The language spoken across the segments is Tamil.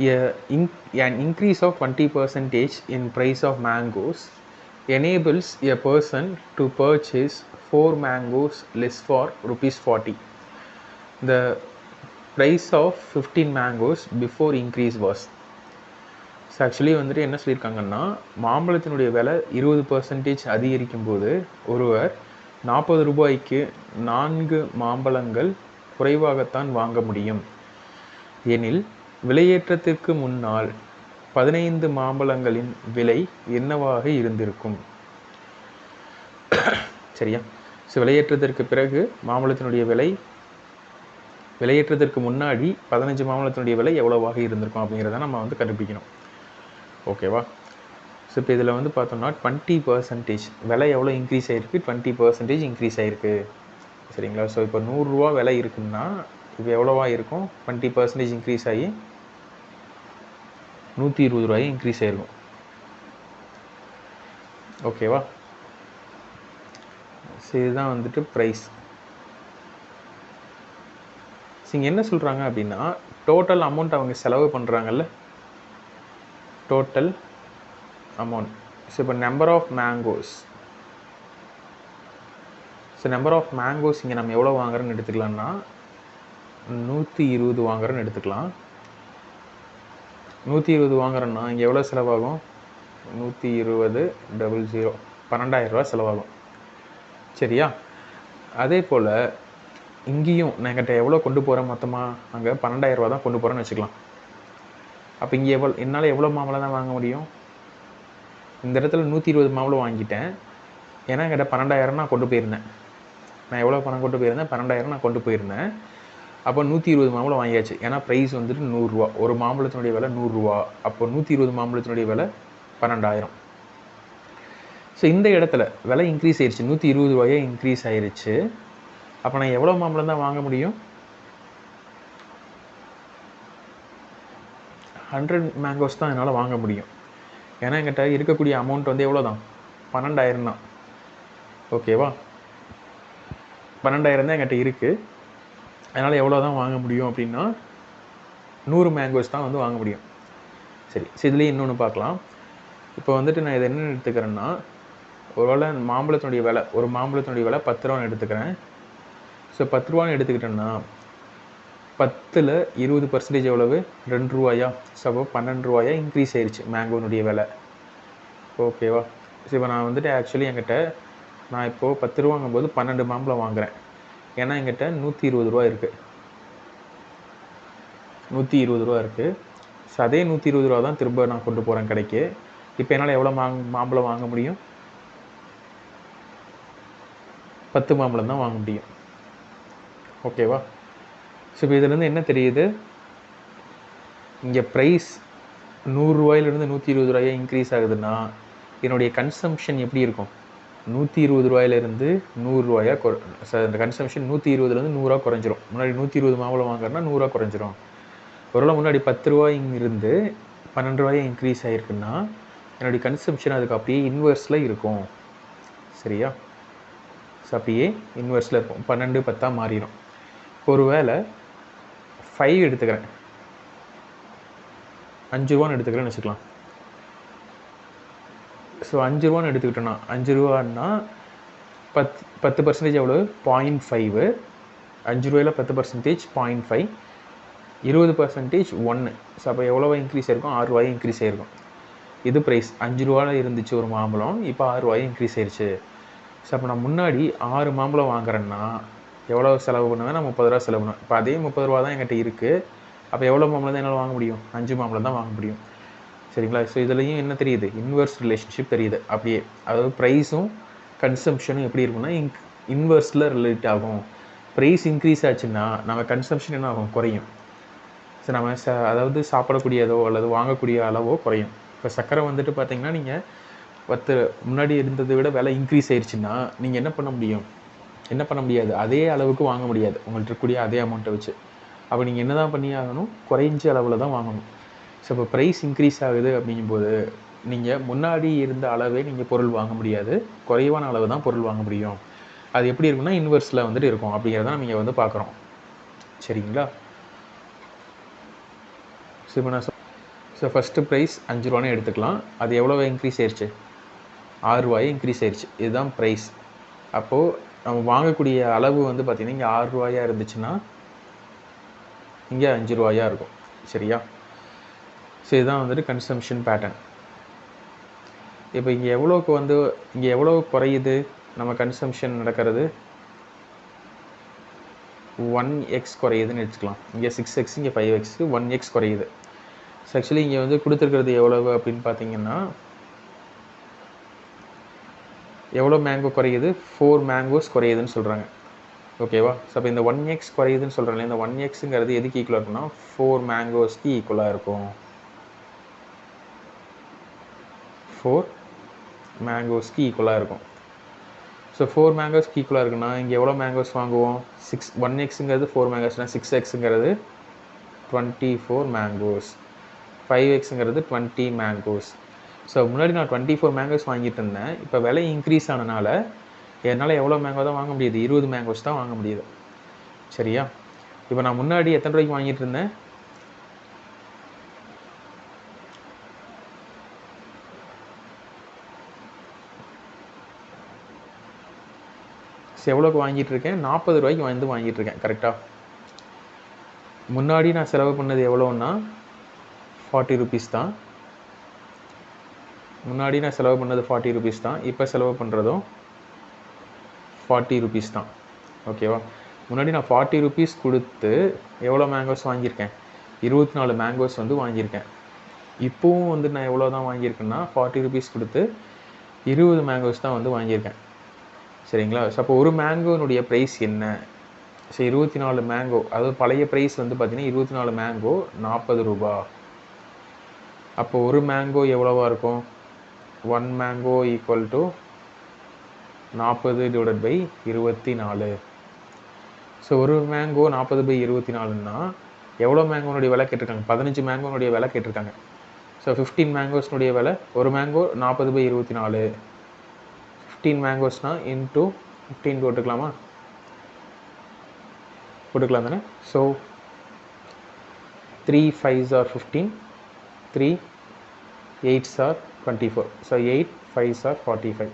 a in, an increase of 20 percentage in price of mangoes enables a person to purchase 4 mangoes less for rupees 40 the price of 15 mangoes before increase was so actually வந்துட்டு என்ன சொல்லியிருக்காங்கன்னா மாம்பழத்தினுடைய விலை இருபது பர்சன்டேஜ் அதிகரிக்கும் போது ஒருவர் நாற்பது ரூபாய்க்கு நான்கு மாம்பழங்கள் குறைவாகத்தான் வாங்க முடியும் எனில் விலையேற்றத்திற்கு முன்னால் பதினைந்து மாம்பழங்களின் விலை என்னவாக இருந்திருக்கும்? சரியா? ஸோ விலையேற்றத்திற்கு பிறகு மாம்பழத்தினுடைய விலை விலையேற்றத்திற்கு முன்னாடி பதினஞ்சு மாம்பழத்தினுடைய விலை எவ்வளவாக இருந்திருக்கும் அப்படிங்கிறத நம்ம வந்து கண்டுபிடிக்கணும். ஓகேவா ஸோ இப்போ இதில் வந்து பார்த்தோம்னா டுவெண்ட்டி பர்சன்டேஜ் விலை எவ்வளோ இன்க்ரீஸ் ஆகிருக்கு டுவெண்ட்டி பர்சன்டேஜ் இன்க்ரீஸ் ஆகிருக்கு சரிங்களா? ஸோ இப்போ நூறுரூவா விலை இருக்குன்னா இப்போ எவ்வளோவா இருக்கும்? டுவெண்ட்டி பர்சன்டேஜ் இன்க்ரீஸ் ஆகி நூற்றி இருபது ரூபாயும் இன்க்ரீஸ் ஆகிருக்கும் ஓகேவா ஸோ இதுதான் வந்துட்டு ப்ரைஸ் இங்கே என்ன சொல்கிறாங்க அப்படின்னா டோட்டல் அமௌண்ட் அவங்க செலவு பண்ணுறாங்கல்ல டோட்டல் அமௌண்ட் ஸோ இப்போ number of mangoes so number of mangoes இங்கே நம்ம எவ்வளோ வாங்குறோன்னு எடுத்துக்கலாம்னா நூற்றி இருபது வாங்குறோன்னு எடுத்துக்கலாம். நூற்றி இருபது வாங்குறேன்னா இங்கே எவ்வளோ செலவாகும்? நூற்றி இருபது டபுள் ஜீரோ பன்னெண்டாயிரரூவா செலவாகும். சரியா? அதே போல் இங்கேயும் நான் என்கிட்ட எவ்வளோ கொண்டு போகிறேன் மொத்தமாக அங்கே பன்னெண்டாயிரரூவா தான் கொண்டு போகிறேன்னு வச்சுக்கலாம். அப்போ இங்கே எவ்வளோ என்னால் எவ்வளோ மாம்பழம் தான் வாங்க முடியும்? இந்த இடத்துல நூற்றி இருபது மாம்பழம் வாங்கிட்டேன். ஏன்னா என்கிட்ட பன்னெண்டாயிரம் நான் கொண்டு போயிருந்தேன். நான் எவ்வளோ பணம் கொண்டு போயிருந்தேன்? பன்னெண்டாயிரம் நான் கொண்டு போயிருந்தேன். அப்போ நூற்றி இருபது மாம்பழம் வாங்கியாச்சு. ஏன்னா ப்ரைஸ் வந்துட்டு நூறுரூவா. ஒரு மாம்பழத்தினுடைய விலை நூறுரூவா. அப்போ நூற்றி இருபது மாம்பழத்தினுடைய விலை பன்னெண்டாயிரம். ஸோ இந்த இடத்துல விலை இன்க்ரீஸ் ஆயிடுச்சு நூற்றி இருபது ரூபாயே இன்க்ரீஸ் ஆயிடுச்சு அப்போ நான் எவ்வளோ மாம்பழம் தான் வாங்க முடியும்? ஹண்ட்ரட் மேங்கோஸ் தான் என்னால் வாங்க முடியும். ஏன்னா என்கிட்ட இருக்கக்கூடிய அமௌண்ட் வந்து எவ்வளோ தான் பன்னெண்டாயிரம் தான். ஓகேவா பன்னெண்டாயிரம் தான் என்கிட்ட இருக்குது அதனால் எவ்வளோ தான் வாங்க முடியும் அப்படின்னா நூறு மேங்கோஸ் தான் வந்து வாங்க முடியும். சரி சரி இதுலேயே இன்னொன்று பார்க்கலாம். இப்போ வந்துட்டு நான் இதை என்ன எடுத்துக்கிறேன்னா ஒருவேளை மாம்பழத்தினுடைய விலை ஒரு மாம்பழத்தினுடைய விலை பத்து ரூபான்னு எடுத்துக்கிறேன். ஸோ பத்து ரூபான்னு எடுத்துக்கிட்டேன்னா பத்தில் இருபது பர்சன்டேஜ் எவ்வளவு? ரெண்டு ரூபாயா? ஸோ அப்போ பன்னெண்டு ரூபாயா இன்க்ரீஸ் ஆயிடுச்சு மேங்கோனுடைய விலை. ஓகேவா ஸோ இப்போ நான் வந்துட்டு ஆக்சுவலி என்கிட்ட நான் இப்போது பத்து ரூபாங்கும் போது பன்னெண்டு மாம்பழம் வாங்குறேன். ஏன்னா என்கிட்ட நூற்றி இருபது ரூபா இருக்குது நூற்றி இருபது ரூபா இருக்குது ஸோ அதே நூற்றி இருபது ரூபா தான் திரும்ப நான் கொண்டு போகிறேன் கடைக்கு. இப்போ என்னால் எவ்வளோ மாங் மாம்பழம் வாங்க முடியும்? பத்து மாம்பழம் தான் வாங்க முடியும். ஓகேவா ஸோ இப்போ இதுலேருந்து என்ன தெரியுது? இங்கே ப்ரைஸ் நூறுரூவாயிலிருந்து நூற்றி இருபது ரூபாயாக இன்க்ரீஸ் ஆகுதுன்னா என்னுடைய கன்சம்ஷன் எப்படி இருக்கும்? நூற்றி இருபது ரூபாயிலேருந்து நூறுரூவாயா கொ இந்த கன்சம்ஷன் நூற்றி இருபதுலேருந்து நூறுரூவா குறைஞ்சிரும். முன்னாடி நூற்றி இருபது மாம்பழம் வாங்குறேன்னா நூறுரூவா குறைஞ்சிரும். ஒருவேளை முன்னாடி பத்து ரூபாய் இருந்து பன்னெண்டு ரூபாயை இன்க்ரீஸ் ஆகிருக்குன்னா என்னுடைய கன்சம்ஷன் அதுக்கு அப்படியே இன்வெர்ஸில் இருக்கும். சரியா? ஸோ அப்படியே இன்வெர்ஸில் இருக்கும். பன்னெண்டு பத்தாக மாறிடும் ஒருவேளை ஃபைவ் எடுத்துக்கிறேன். அஞ்சு ரூபான்னு எடுத்துக்கிறேன்னு வச்சுக்கலாம். ஸோ அஞ்சு ரூபான்னு எடுத்துக்கிட்டோன்னா அஞ்சு ரூபான்னா பத் பத்து பர்சன்டேஜ் எவ்வளோ பாயிண்ட் ஃபைவு அஞ்சு ரூபாயில் பத்து பர்சன்டேஜ் பாயிண்ட் ஃபைவ் இருபது பர்சன்டேஜ் ஒன்று ஸோ அப்போ எவ்வளோ இன்க்ரீஸ் ஆயிருக்கும்? ஆறு ரூபாய் இன்க்ரீஸ் ஆயிருக்கும். இது ப்ரைஸ் அஞ்சு ரூபாவில் இருந்துச்சு ஒரு மாம்பழம் இப்போ ஆறு ரூபாய் இன்க்ரீஸ் ஆயிடுச்சு ஸோ அப்போ நான் முன்னாடி ஆறு மாம்பழம் வாங்குறேன்னா எவ்வளோ செலவு பண்ணுவேன்? நான் முப்பது ரூபா செலவு பண்ணுவேன். இப்போ அதே முப்பது ரூபா தான் என்கிட்ட இருக்குது அப்போ எவ்வளோ மாம்பழம் தான் என்னால் வாங்க முடியும்? அஞ்சு மாம்பழம் தான் வாங்க முடியும். சரிங்களா? ஸோ இதுலேயும் என்ன தெரியுது? இன்வெர்ஸ் ரிலேஷன்ஷிப் தெரியுது. அப்படியே. அதாவது ப்ரைஸும் கன்சம்ஷனும் எப்படி இருக்கும்னா இன் இன்வெர்ஸில் ரிலேட் ஆகும். ப்ரைஸ் இன்க்ரீஸ் ஆச்சுன்னா நம்ம கன்சம்ஷன் என்ன ஆகும்? குறையும். ஸோ நம்ம ச அதாவது சாப்பிடக்கூடியதோ அல்லது வாங்கக்கூடிய அளவோ குறையும். இப்போ சர்க்கரை வந்துட்டு பார்த்தீங்கன்னா நீங்கள் பத்து முன்னாடி இருந்ததை விட விலை இன்க்ரீஸ் ஆயிடுச்சுன்னா நீங்கள் என்ன பண்ண முடியும்? என்ன பண்ண முடியாது? அதே அளவுக்கு வாங்க முடியாது. உங்கள்கிட்ட இருக்கக்கூடிய அதே அமௌண்ட்டை வச்சு. அப்போ நீங்கள் என்ன தான் பண்ணி ஆகணும்? குறைஞ்ச அளவில் தான் வாங்கணும். ஸோ இப்போ ப்ரைஸ் இன்க்ரீஸ் ஆகுது அப்படிங்கும்போது நீங்கள் முன்னாடி இருந்த அளவே நீங்கள் பொருள் வாங்க முடியாது. குறைவான அளவு தான் பொருள் வாங்க முடியும். அது எப்படி இருக்குன்னா இன்வெர்ஸில் வந்துட்டு இருக்கும். அப்படிங்கிறத நம்ம இங்கே வந்து பார்க்குறோம். சரிங்களா? ஸோ இப்போ நான் ஸோ ஃபஸ்ட்டு ப்ரைஸ் அஞ்சு ரூபானே எடுத்துக்கலாம். அது எவ்வளோ இன்க்ரீஸ் ஆயிடுச்சு ஆறு ரூபாய் இன்க்ரீஸ் ஆயிடுச்சு இதுதான் ப்ரைஸ் அப்போது நம்ம வாங்கக்கூடிய அளவு வந்து பார்த்திங்கன்னா இங்கே ஆறு ரூபாயாக இருந்துச்சுன்னா இங்கே அஞ்சு ரூபாயாக இருக்கும். சரியா? ஸோ இதுதான் வந்துட்டு கன்சம்ஷன் பேட்டர்ன் இப்போ இங்கே எவ்வளோக்கு வந்து இங்கே எவ்வளோ குறையுது நம்ம கன்சம்ஷன் நடக்கிறது? ஒன் எக்ஸ் குறையுதுன்னு வச்சுக்கலாம் இங்கே சிக்ஸ் எக்ஸ் இங்கே ஃபைவ் எக்ஸ்க்கு ஒன் எக்ஸ் குறையுது. ஸோ ஆக்சுவலி இங்கே வந்து கொடுத்துருக்கிறது எவ்வளவு அப்படின்னு பார்த்தீங்கன்னா எவ்வளோ மேங்கோ குறையுது? ஃபோர் மேங்கோஸ் குறையுதுன்னு சொல்கிறாங்க ஓகேவா ஸோ அப்போ இந்த ஒன் எக்ஸ் குறையுதுன்னு சொல்கிறாங்களே இந்த ஒன் எக்ஸுங்கிறது எதுக்கு ஈக்குவலாக இருக்குன்னா ஃபோர் மேங்கோஸ்க்கு ஈக்குவலாக இருக்கும். ஃபோர் மேங்கோஸ்க்கு ஈக்குவலாக இருக்கும். ஸோ ஃபோர் மேங்கோஸ்க்கு ஈக்குவலாக இருக்குன்னா இங்கே எவ்வளோ மேங்கோஸ் வாங்குவோம்? சிக்ஸ் ஒன் எக்ஸுங்கிறது ஃபோர் மேங்கோஸ்னால் சிக்ஸ் எக்ஸுங்கிறது டுவெண்ட்டி ஃபோர் மேங்கோஸ் ஃபைவ் எக்ஸுங்கிறது டுவெண்ட்டி மேங்கோஸ் ஸோ முன்னாடி நான் டுவெண்ட்டி ஃபோர் மேங்கோஸ் வாங்கிட்டு இருந்தேன். இப்போ விலை இன்க்ரீஸ் ஆனனால என்னால் எவ்வளோ மேங்கோ தான் வாங்க முடியுது? இருபது மேங்கோஸ் தான் வாங்க முடியுது. சரியா? இப்போ நான் முன்னாடி எத்தனை ரூபாய்க்கு வாங்கிட்டு இருந்தேன்? எவ்வளோக்கு வாங்கிட்டு இருக்கேன் நாற்பது ரூபாய்க்கு வந்து வாங்கிட்டு இருக்கேன் கரெக்டாக முன்னாடி நான் செலவு பண்ணது எவ்வளோன்னா ஃபார்ட்டி ருபீஸ் தான். முன்னாடி நான் செலவு பண்ணது ஃபார்ட்டி ருபீஸ் தான். இப்போ செலவு பண்ணுறதும் ஃபார்ட்டி ருபீஸ் தான். ஓகேவா முன்னாடி நான் ஃபார்ட்டி ருபீஸ் கொடுத்து எவ்வளோ மேங்கோஸ் வாங்கியிருக்கேன்? இருபத்தி நாலு மேங்கோஸ் வந்து வாங்கியிருக்கேன். இப்போவும் வந்து நான் எவ்வளோ தான் வாங்கியிருக்கேன்னா ஃபார்ட்டி ருபீஸ் கொடுத்து இருபது மேங்கோஸ் தான் வந்து வாங்கியிருக்கேன். சரிங்களா? ஸோ அப்போ ஒரு மேங்கோனுடைய ப்ரைஸ் என்ன? ஸோ இருபத்தி நாலு மேங்கோ அதாவது பழைய ப்ரைஸ் வந்து பார்த்திங்கன்னா இருபத்தி நாலு மேங்கோ நாற்பது ரூபா. அப்போ ஒரு மேங்கோ எவ்வளோவா இருக்கும்? ஒன் மேங்கோ ஈக்குவல் டு நாற்பது டிவைட் பை இருபத்தி நாலு ஸோ ஒரு மேங்கோ நாற்பது பை இருபத்தி நாலுன்னா எவ்வளோ மேங்கோனுடைய விலை கேட்டிருக்காங்க? பதினஞ்சு மேங்கோனுடைய விலை கேட்டிருக்காங்க. ஸோ ஃபிஃப்டீன் மேங்கோஸ்னுடைய விலை ஒரு மேங்கோ நாற்பது பை இருபத்தி நாலு ஃபிஃப்டீன் மேங்கோஸ்னால் இன்ட்டு ஃபிஃப்டீன் போட்டுக்கலாமா? போட்டுக்கலாம் தானே? So three fives are fifteen three eights are twenty four so eight fives are forty five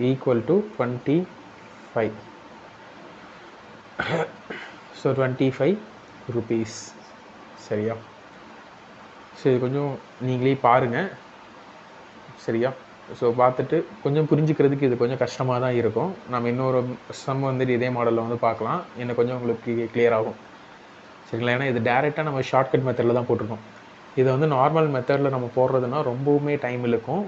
equal to twenty five so twenty five rupees சரியா சரி கொஞ்சம் நீங்களே பாருங்கள் சரியா? ஸோ பார்த்துட்டு கொஞ்சம் புரிஞ்சுக்கிறதுக்கு இது கொஞ்சம் கஷ்டமாக தான் இருக்கும். நம்ம இன்னொரு சம் வந்துட்டு இதே மாடலில் வந்து பார்க்கலாம். இன்னும் கொஞ்சம் உங்களுக்கு கிளியர் ஆகும். சரிங்களா? ஏன்னா இது டேரெக்டாக நம்ம ஷார்ட்கட் மெத்தடில் தான் போட்டிருக்கோம். இதை வந்து நார்மல் மெத்தடில் நம்ம போடுறதுனா ரொம்பவுமே டைம் இழுக்கும்.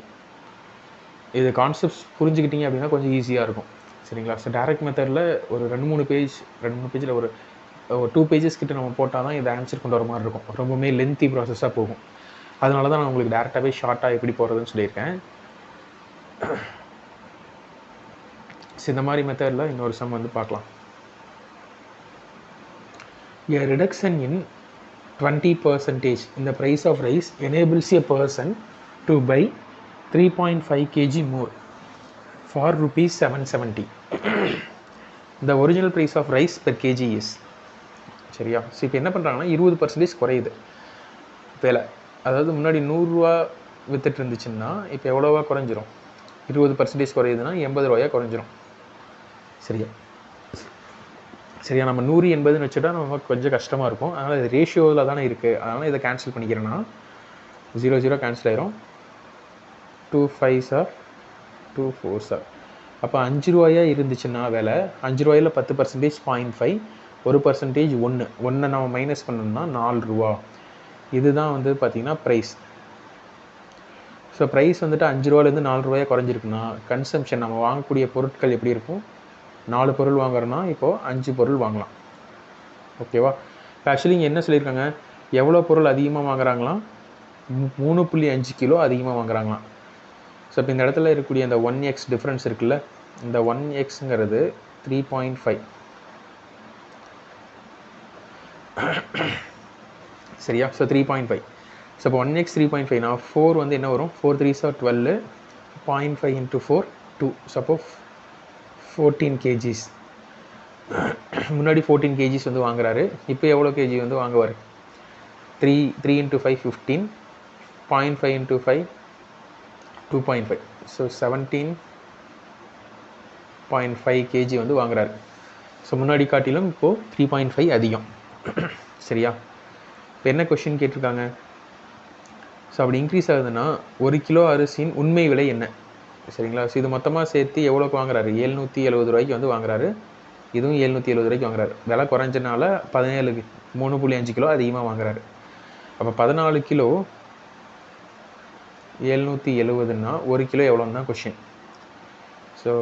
இது கான்செப்ட்ஸ் புரிஞ்சுக்கிட்டீங்க அப்படின்னா கொஞ்சம் ஈஸியாக இருக்கும். சரிங்களா? ஸோ டேரக்ட் மெத்தடில் ஒரு ரெண்டு மூணு பேஜ் ரெண்டு மூணு பேஜில் ஒரு ஒரு டூ பேஜஸ் கிட்ட நம்ம போட்டால் தான் இதை ஆன்சர் கொண்டு வர மாதிரி இருக்கும். ரொம்பவுமே லென்த்தி ப்ராசஸாக போகும். அதனால தான் நான் உங்களுக்கு டேரெக்டாகவே ஷார்ட்டாக எப்படி போடுறதுன்னு சொல்லியிருக்கேன். ஸோ இந்த மாதிரி மெத்தடில் இன்னொரு சம் வந்து பார்க்கலாம் A reduction in 20 percentage in the price of rice enables a person to buy 3.5 kg more for rupees 770. the original price of rice per kg is சரியா ஸோ இப்போ என்ன பண்ணுறாங்கன்னா இருபது பர்சன்டேஜ் குறையுது விலை அதாவது முன்னாடி நூறுரூவா வித்துட்டு இருந்துச்சுன்னா இப்போ எவ்வளோவா குறைஞ்சிரும் இருபது பர்சன்டேஜ் குறையுதுன்னா எண்பது ரூபாயாக குறைஞ்சிரும். சரியா? சரியா? நம்ம நூறு எண்பதுன்னு வச்சுட்டா நமக்கு கொஞ்சம் கஷ்டமாக இருக்கும். அதனால் இது ரேஷியோவில் தானே இருக்குது அதனால் இதை கேன்சல் பண்ணிக்கிறேன்னா ஜீரோ ஜீரோ கேன்சல் ஆயிரும். Two five sir two four sir அப்போ அஞ்சு ரூபாயாக இருந்துச்சுன்னா விலை அஞ்சு ரூபாயில் பத்து பர்சன்டேஜ் பாயிண்ட் ஃபைவ் ஒரு பர்சன்டேஜ் ஒன்று ஒன்றை நம்ம மைனஸ் பண்ணோம்னா நாலு ரூபா. இதுதான் வந்து பார்த்திங்கன்னா ப்ரைஸ் ஸோ ப்ரைஸ் வந்துட்டு அஞ்சு ரூபாலேருந்து நாலு ரூபாயா குறைஞ்சிருக்குன்னா கன்சம்ஷன் நம்ம வாங்கக்கூடிய பொருட்கள் எப்படி இருக்கும்? நாலு பொருள் வாங்குறோன்னா இப்போது அஞ்சு பொருள் வாங்கலாம். ஓகேவா ஆக்சுவலி இங்கே என்ன சொல்லியிருக்காங்க? எவ்வளோ பொருள் அதிகமாக வாங்குறாங்களாம் மூணு புள்ளி அஞ்சு கிலோ அதிகமாக வாங்குறாங்களாம். ஸோ இப்போ இந்த இடத்துல இருக்கக்கூடிய அந்த ஒன் எக்ஸ் டிஃப்ரென்ஸ் இருக்குல்ல இந்த ஒன் எக்ஸுங்கிறது த்ரீ பாயிண்ட் ஃபைவ் சரியா? So three point five so இப்போ ஒன் எக்ஸ் த்ரீ பாயிண்ட் ஃபைவ்னா ஃபோர் வந்து என்ன வரும்? Four three sir twelve point five into four two suppose fourteen KGs முன்னாடி ஃபோர்டீன் கேஜிஸ் வந்து வாங்குறாரு. இப்போ எவ்வளோ கேஜி வந்து வாங்குவார்? Three three into five fifteen point five into five two point five so seventeen point five KG வந்து வாங்குறாரு. ஸோ முன்னாடி காட்டிலும் இப்போது த்ரீ பாயிண்ட் ஃபைவ் அதிகம். சரியா? இப்போ என்ன கொஷின் கேட்டிருக்காங்க? ஸோ அப்படி இன்க்ரீஸ் ஆகுதுன்னா ஒரு கிலோ அரிசியின் உண்மை விலை என்ன? சரிங்களா? ஸோ இது மொத்தமாக சேர்த்து எவ்வளோக்கு வாங்குறாரு? எழுநூற்றி எழுபது ரூபாய்க்கு வந்து வாங்குறாரு. இதுவும் எழுநூற்றி எழுபது ரூபாய்க்கு வாங்குறாரு. விலை குறைஞ்சனால பதினேழு மூணு புள்ளி அஞ்சு கிலோ அதிகமாக வாங்குறாரு. அப்போ பதினாலு கிலோ எழுநூற்றி எழுபதுன்னா ஒரு கிலோ எவ்வளோன்னு தான் question so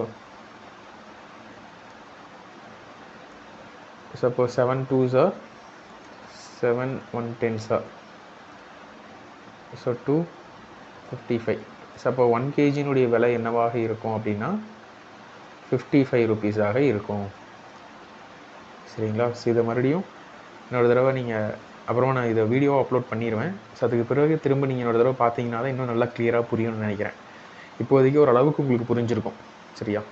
suppose seven two sir seven one ten sir so two fifty five so அப்போ ஒன் கேஜினுடைய விலை என்னவாக இருக்கும் அப்படின்னா ஃபிஃப்டி ஃபைவ் ருபீஸாக இருக்கும். சரிங்களா? ஸோ இதை மறுபடியும் இன்னொரு தடவை நீங்கள் அப்புறமா நான் இதை வீடியோ அப்லோட் பண்ணிடுவேன் ஸோ அதுக்கு பிறகு திரும்ப நீங்கள் என்னோடய தடவை பார்த்தீங்கன்னா தான் இன்னும் நல்லா கிளியராக புரியும்னு நினைக்கிறேன். இப்போதைக்கு ஓரளவுக்கு உங்களுக்கு புரிஞ்சிருக்கும். சரியா?